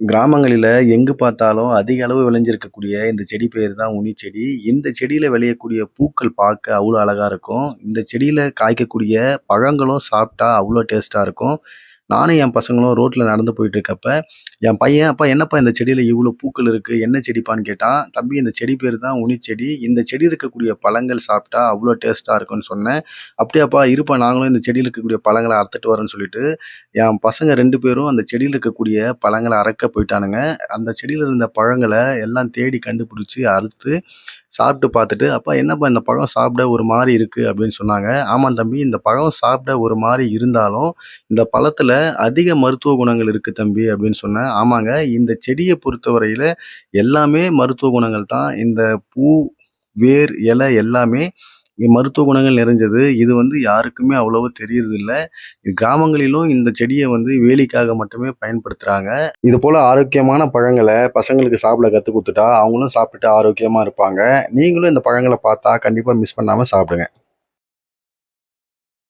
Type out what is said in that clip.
கிராமங்களில் எங்கு பார்த்தாலும் அதிக அளவு விளைஞ்சிருக்கக்கூடிய இந்த செடி பேர் தான் உண்ணி செடி. இந்த செடியில் விளையக்கூடிய பூக்கள் பார்க்க அவ்வளோ அழகாக இருக்கும். இந்த செடியில் காய்க்கக்கூடிய பழங்களும் சாப்பிட்டா அவ்வளோ டேஸ்ட்டாக இருக்கும். நானும் என் பசங்களும் ரோட்டில் நடந்து போயிட்டு இருக்கப்ப, என் பையன், "அப்பா என்னப்பா இந்த செடியில் இவ்வளோ பூக்கள் இருக்குது என்ன செடிப்பான்னு?" கேட்டான். "தம்பி இந்த செடி பேர் தான் உனிச்செடி இந்த செடி இருக்கக்கூடிய பழங்கள் சாப்பிட்டா அவ்வளோ டேஸ்ட்டாக இருக்கும்னு" சொன்னேன். "அப்படியாப்பா இருப்பா நாங்களும் இந்த செடியில் இருக்கக்கூடிய பழங்களை அறுத்துட்டு வரேன்னு சொல்லிட்டு, என் பசங்க ரெண்டு பேரும் அந்த செடியில் இருக்கக்கூடிய பழங்களை அறுக்க போயிட்டானுங்க. அந்த செடியில் இருந்த பழங்களை எல்லாம் தேடி கண்டுபிடிச்சி அறுத்து சாப்பிட்டு பார்த்துட்டு, "அப்பா என்னப்பா இந்த பழம் சாப்பிட ஒரு மாதிரி இருக்குது அப்படின்னு சொன்னாங்க. "ஆமாம் தம்பி இந்த பழம் சாப்பிட ஒரு மாதிரி இருந்தாலும், இந்த பழத்தில் அதிக மருத்துவ குணங்கள் இருக்குது தம்பி" அப்படின்னு சொன்னேன். ஆமாங்க இந்த செடியை பொறுத்தவரையில் எல்லாமே மருத்துவ குணங்கள் தான். இந்த பூ, வேர், இலை எல்லாமே மருத்துவ குணங்கள் நிறைஞ்சது. இது வந்து யாருக்குமே அவ்வளவு தெரியறதில்ல. கிராமங்களிலும் இந்த செடியை வந்து வேலிக்காக மட்டுமே பயன்படுத்துகிறாங்க இது போல் ஆரோக்கியமான பழங்களை பசங்களுக்கு சாப்பிட கற்றுக் கொடுத்துட்டா அவங்களும் சாப்பிட்டுட்டு ஆரோக்கியமாக இருப்பாங்க. நீங்களும் இந்த பழங்களை பார்த்தா கண்டிப்பாக மிஸ் பண்ணாமல் சாப்பிடுங்க.